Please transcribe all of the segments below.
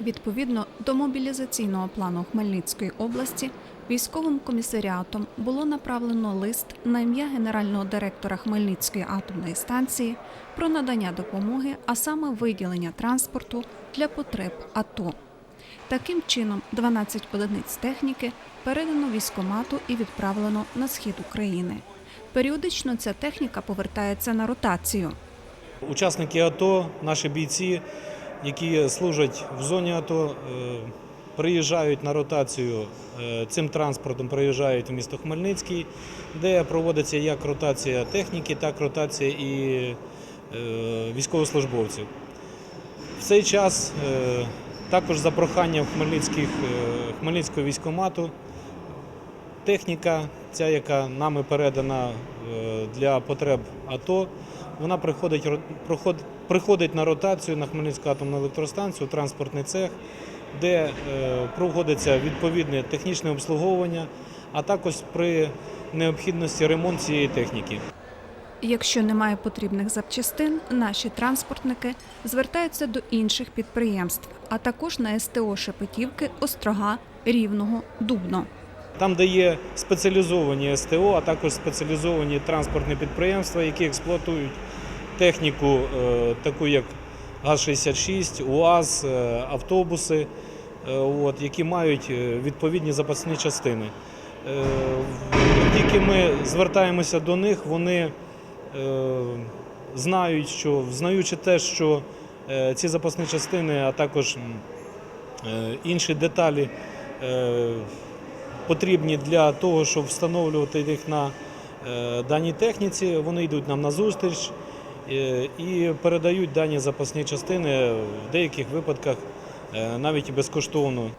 Відповідно до мобілізаційного плану Хмельницької області, військовим комісаріатом було направлено лист на ім'я генерального директора Хмельницької атомної станції про надання допомоги, а саме виділення транспорту для потреб АТО. Таким чином, 12 одиниць техніки передано військомату і відправлено на схід України. Періодично ця техніка повертається на ротацію. Учасники АТО, наші бійці, які служать в зоні АТО, е, приїжджають на ротацію е, цим транспортом, приїжджають в місто Хмельницький, де проводиться як ротація техніки, так ротація і е, військовослужбовців. В цей час також за проханням Хмельницького військомату техніка, ця, яка нами передана е, для потреб АТО, вона приходить, приходить на ротацію на Хмельницьку атомну електростанцію, транспортний цех, де е, проводиться відповідне технічне обслуговування, а також при необхідності ремонт цієї техніки. Якщо немає потрібних запчастин, наші транспортники звертаються до інших підприємств, а також на СТО Шепетівки, Острога, Рівного, Дубно. Там, де є спеціалізовані СТО, а також спеціалізовані транспортні підприємства, які експлуатують техніку, е, таку як ГАЗ-66, УАЗ, е, автобуси, е, от, які мають відповідні запасні частини. Тільки ми звертаємося до них, вони знають, що знаючи те, що ці запасні частини, а також інші деталі. Потрібні для того, щоб встановлювати їх на е, даній техніці. Вони йдуть нам на зустріч е, і передають дані запасні частини в деяких випадках е, навіть і безкоштовно.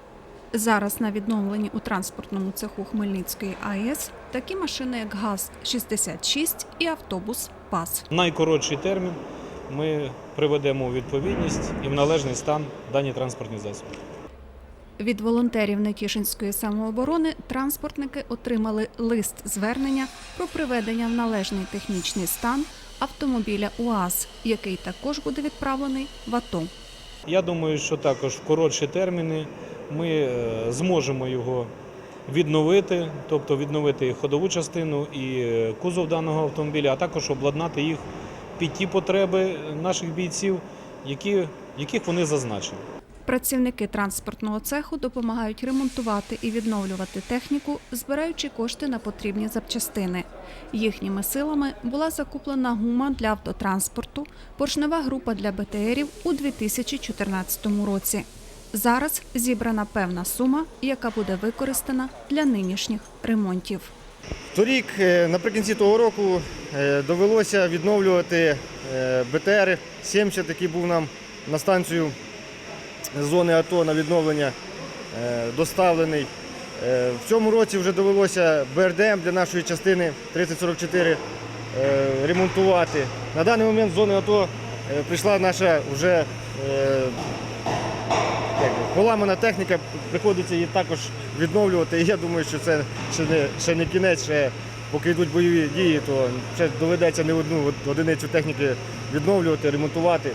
Зараз на відновленні у транспортному цеху Хмельницької АЕС такі машини, як ГАЗ-66 і автобус ПАС. Найкоротший термін ми приведемо у відповідність і в належний стан дані транспортні засоби. Від волонтерів Нетішинської самооборони транспортники отримали лист звернення про приведення в належний технічний стан автомобіля УАЗ, який також буде відправлений в АТО. Я думаю, що також в коротші терміни ми е, зможемо його відновити, тобто відновити ходову частину і е, кузов даного автомобіля, а також обладнати їх під ті потреби наших бійців, які, яких вони зазначили. Працівники транспортного цеху допомагають ремонтувати і відновлювати техніку, збираючи кошти на потрібні запчастини. Їхніми силами була закуплена гума для автотранспорту, поршнева група для БТРів у 2014 році. Зараз зібрана певна сума, яка буде використана для нинішніх ремонтів. Торік, е, наприкінці того року, е, довелося відновлювати БТР 70, який був нам на станцію зони АТО на відновлення е, доставлений. Е, В цьому році вже довелося БРДМ для нашої частини 3044 е, ремонтувати. На даний момент з зони АТО прийшла наша вже поламана техніка, приходиться її також відновлювати. І я думаю, що це ще не, ще не кінець, ще поки йдуть бойові дії, то ще доведеться не одну одиницю техніки відновлювати, ремонтувати.